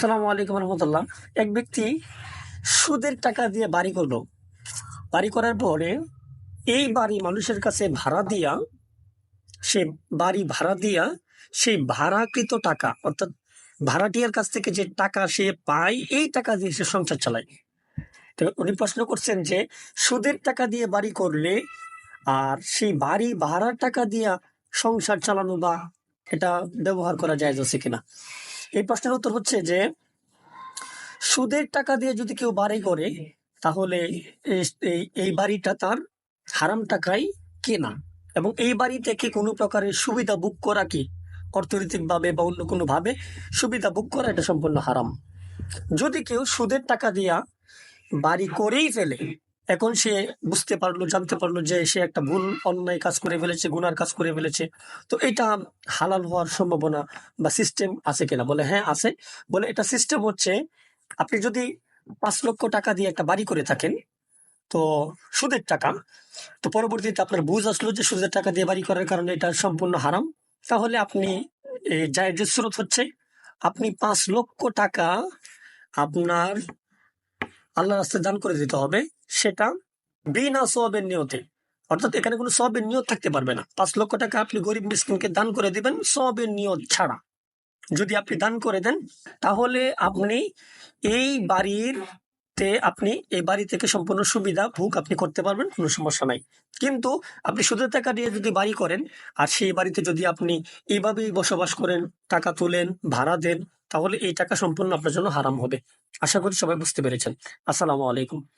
সালামু আলাইকুম রহমতুল্লাহ। এক ব্যক্তি সুদের টাকা দিয়ে বাড়ি করল। বাড়ি করার পরে এই বাড়ি মানুষের কাছে ভাড়া দিয়া, সে বাড়ি ভাড়া দিয়া সেই ভাড়াকৃত টাকা, অর্থাৎ ভাড়াটিয়ার কাছ থেকে যে টাকা সে পায়, এই টাকা দিয়ে সে সংসার চালায়। তো উনি প্রশ্ন করছেন যে, সুদের টাকা দিয়ে বাড়ি করলে আর সেই বাড়ি ভাড়ার টাকা দিয়া সংসার চালানো বা এটা ব্যবহার করা যায় যাচ্ছে কিনা? এই প্রশ্নের উত্তর হচ্ছে যে, সুদের টাকা দিয়ে যদি কেউ বাড়ি করে, তাহলে এই- বাড়িটা তার হারাম টাকায় কেনা। এবং এই বাড়ি থেকে কোনো প্রকারের সুবিধা বুক করা কি অর্থনৈতিকভাবে বা অন্য কোনোভাবে সুবিধা বুক করা, এটা সম্পূর্ণ হারাম। যদি কেউ সুদের টাকা দিয়া বাড়ি করেই ফেলে এখন সে বুঝতে পারল, জানতে পারল যে সে একটা ভুল অন্যায় কাজ করে ফেলেছে, গুনার কাজ করে ফেলেছে। তো এটা হালাল হওয়ার সম্ভাবনা বা সিস্টেম আছে কিনা? বলে হ্যাঁ আছে। বলে, এটা সিস্টেম হচ্ছে, আপনি যদি পাঁচ লক্ষ টাকা দিয়ে একটা বাড়ি করে থাকেন, তো সুদের টাকা, তো পরবর্তীতে আপনার বুঝ আসলো যে সুদের টাকা দিয়ে বাড়ি করার কারণে এটা সম্পূর্ণ হারাম। তাহলে আপনি যায় যে স্রোত হচ্ছে, আপনি পাঁচ লক্ষ টাকা আপনার আল্লাহ রাস্তায় দান করে দিতে হবে, সেটা বিনা সবের নিয়তে। অর্থাৎ এখানে কোনো সবের নিয়ত থাকতে পারবে না। পাঁচ লক্ষ টাকা আপনি গরিব মিসকিনকে দান করে দিবেন সবের নিয়ত ছাড়া। যদি আপনি দান করে দেন, তাহলে আপনি এই বাড়ির তে আপনি এই বাড়ি থেকে সম্পূর্ণ সুবিধা ভোগ আপনি করতে পারবেন, কোনো সমস্যা নাই। কিন্তু আপনি সুদের টাকা দিয়ে যদি বাড়ি করেন, আর সেই বাড়িতে যদি আপনি এইভাবেই বসবাস করেন, টাকা তুলেন, ভাড়া দেন তাহলে এই টাকা সম্পূর্ণ আপনার জন্য হারাম হবে। আশা করি সবাই বুঝতে পেরেছেন। আসসালামু আলাইকুম।